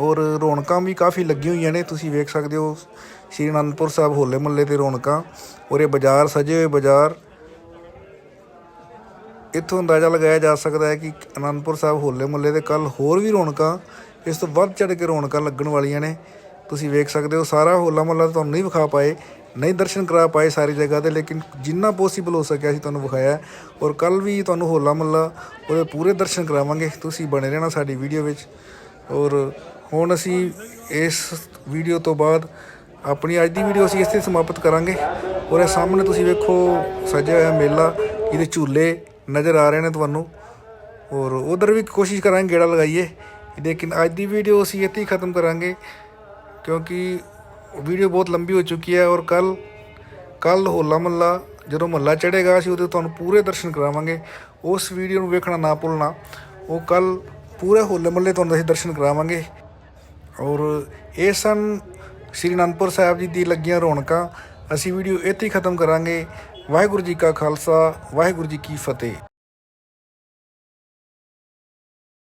ਔਰ ਰੌਣਕਾਂ ਵੀ ਕਾਫੀ ਲੱਗੀਆਂ ਹੋਈਆਂ ਨੇ, ਤੁਸੀਂ ਵੇਖ ਸਕਦੇ ਹੋ ਸ਼੍ਰੀ ਅਨੰਦਪੁਰ ਸਾਹਿਬ ਹੋਲੇ ਮਹੱਲੇ ਤੇ ਰੌਣਕਾਂ ਔਰ ਇਹ ਬਾਜ਼ਾਰ, ਸਜੇ ਹੋਏ ਬਾਜ਼ਾਰ। ਇੱਥੋਂ ਅੰਦਾਜ਼ਾ ਲਗਾਇਆ ਜਾ ਸਕਦਾ ਹੈ ਕਿ ਅਨੰਦਪੁਰ ਸਾਹਿਬ ਹੋਲੇ ਮਹੱਲੇ ਦੇ ਕੱਲ ਹੋਰ ਵੀ ਰੌਣਕਾਂ, ਇਸ ਤੋਂ ਵੱਧ ਚੜ ਕੇ ਰੌਣਕਾਂ ਲੱਗਣ ਵਾਲੀਆਂ ਨੇ। ਤੁਸੀਂ ਵੇਖ ਸਕਦੇ ਹੋ ਸਾਰਾ ਹੋਲਾ ਮਹੱਲਾ ਤੁਹਾਨੂੰ ਨਹੀਂ ਵਿਖਾ ਪਾਏ। ਨਹੀਂ ਦਰਸ਼ਨ ਕਰਾ ਪਾਏ ਸਾਰੀ ਜਗ੍ਹਾ ਤੇ, ਲੇਕਿਨ ਜਿੰਨਾ ਪੋਸੀਬਲ ਹੋ ਸਕਿਆ ਅਸੀਂ ਤੁਹਾਨੂੰ ਵਿਖਾਇਆ ਔਰ ਕੱਲ ਵੀ ਤੁਹਾਨੂੰ ਹੋਲਾ ਮਹੱਲਾ ਉਹਦੇ ਪੂਰੇ ਦਰਸ਼ਨ ਕਰਾਵਾਂਗੇ। ਤੁਸੀਂ ਬਣੇ ਰਹਿਣਾ ਸਾਡੀ ਵੀਡੀਓ ਵਿੱਚ। ਔਰ ਹੁਣ ਅਸੀਂ ਇਸ ਵੀਡੀਓ ਤੋਂ ਬਾਅਦ ਆਪਣੀ ਅੱਜ ਦੀ ਵੀਡੀਓ ਅਸੀਂ ਇੱਥੇ ਸਮਾਪਤ ਕਰਾਂਗੇ। ਔਰ ਇਹ ਸਾਹਮਣੇ ਤੁਸੀਂ ਵੇਖੋ ਸਜਿਆ ਹੋਇਆ ਮੇਲਾ, ਇਹਦੇ ਝੂਲੇ ਨਜ਼ਰ ਆ ਰਹੇ ਨੇ ਤੁਹਾਨੂੰ। ਔਰ ਉਧਰ ਵੀ ਕੋਸ਼ਿਸ਼ ਕਰਾਂਗੇ ਗੇੜਾ ਲਗਾਈਏ। ਲੇਕਿਨ ਅੱਜ ਦੀ ਵੀਡੀਓ ਅਸੀਂ ਇੱਥੇ ਹੀ ਖਤਮ ਕਰਾਂਗੇ, ਕਿਉਂਕਿ ਵੀਡੀਓ ਬਹੁਤ ਲੰਬੀ ਹੋ ਚੁੱਕੀ ਹੈ ਔਰ ਕੱਲ ਕੱਲ ਹੋਲਾ ਮਹੱਲਾ, ਜਦੋਂ ਮਹੱਲਾ ਚੜ੍ਹੇਗਾ, ਅਸੀਂ ਉਹਦੇ ਤੁਹਾਨੂੰ ਪੂਰੇ ਦਰਸ਼ਨ ਕਰਾਵਾਂਗੇ। ਉਸ ਵੀਡੀਓ ਨੂੰ ਵੇਖਣਾ ਨਾ ਭੁੱਲਣਾ। ਉਹ ਕੱਲ ਪੂਰੇ ਹੋਲੇ ਮਹੱਲੇ ਤੁਹਾਨੂੰ ਅਸੀਂ ਦਰਸ਼ਨ ਕਰਾਵਾਂਗੇ। ਔਰ ਇਹ ਸਨ ਸ੍ਰੀ ਅਨੰਦਪੁਰ ਸਾਹਿਬ ਜੀ ਦੀ ਲੱਗੀਆਂ ਰੌਣਕਾਂ। ਅਸੀਂ ਵੀਡੀਓ ਇੱਥੇ ਹੀ ਖਤਮ ਕਰਾਂਗੇ। ਵਾਹਿਗੁਰੂ ਜੀ ਕਾ ਖਾਲਸਾ, ਵਾਹਿਗੁਰੂ ਜੀ ਕੀ ਫਤਿਹ।